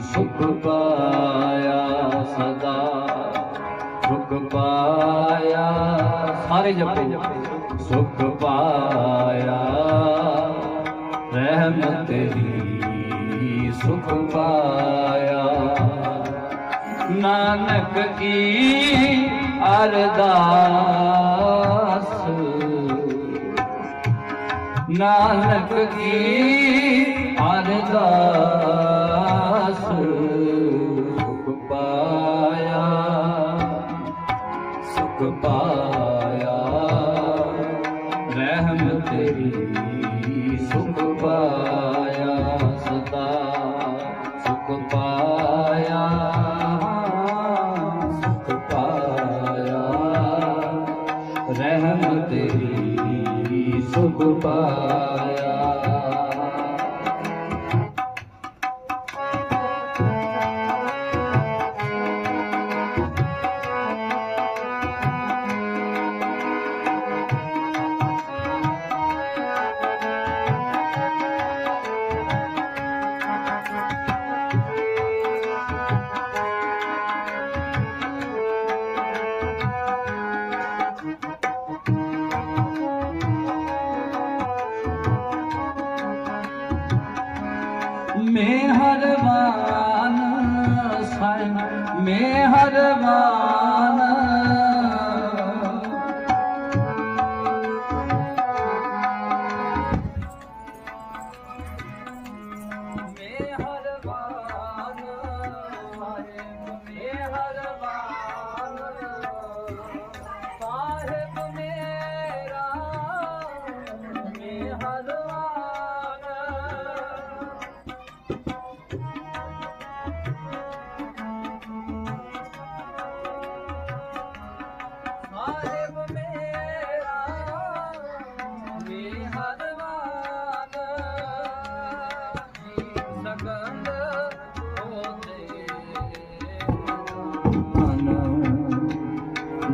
ਸੁਖ ਪਾਇਆ ਸਦਾ। ਸੁਖ ਪਾਇਆ ਸਾਰੇ ਜਪੋ। ਸੁਖ ਪਾਇਆ ਰਹਿਮਤ ਤੇਰੀ ਸੁਖ ਪਾਇਆ। ਨਾਨਕ ਕੀ ਅਰਦਾਸ। ਨਾਨਕ ਕੀ ਅਰਦਾਸ। ਰਹਿਮ ਤੇਰੀ ਸੁਖ ਪਾਇਆ ਸਦਾ। ਸੁਖ ਪਾਇਆ ਸੁਖ ਪਾਇਆ। ਰਹਿਮ ਤੇਰੀ ਸੁਖ ਪਾਇਆ। ਮਿਹਰਬਾਨ ਸਾਈਂ ਮਿਹਰਬਾਨ ਮਿਹਰਬਾਨ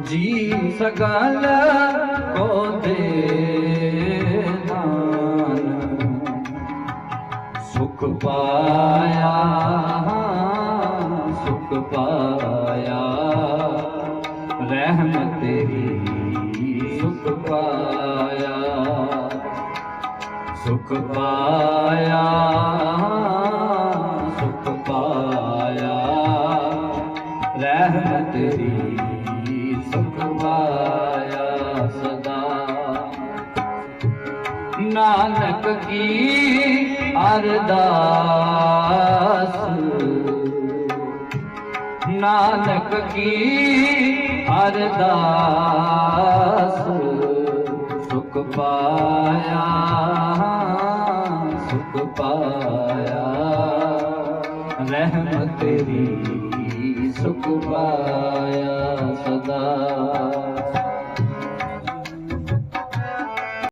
ਜੀ ਸਗਲ ਕੋ ਦੇ ਦਾਨ ਸੁਖ ਪਾਇਆ ਸੁਖ ਪਾਇਆ। ਰਹਿਮ ਤੇਰੀ ਸੁਖ ਪਾਇਆ। ਸੁਖ ਪਾਇਆ ਸੁਖ ਪਾਇਆ। ਰਹਿਮ ਤੇਰੀ ਸੁਖ ਪਾਇਆ ਸਦਾ। ਨਾਨਕ ਕੀ ਅਰਦਾਸ ਨਾਨਕ ਕੀ ਅਰਦਾਸ ਸੁਖ ਪਾਇਆ ਸੁਖ ਪਾਇਆ। ਰਹਿਮ ਤੇਰੀ ਸੁਖ ਪਾਇਆ ਸਦਾ।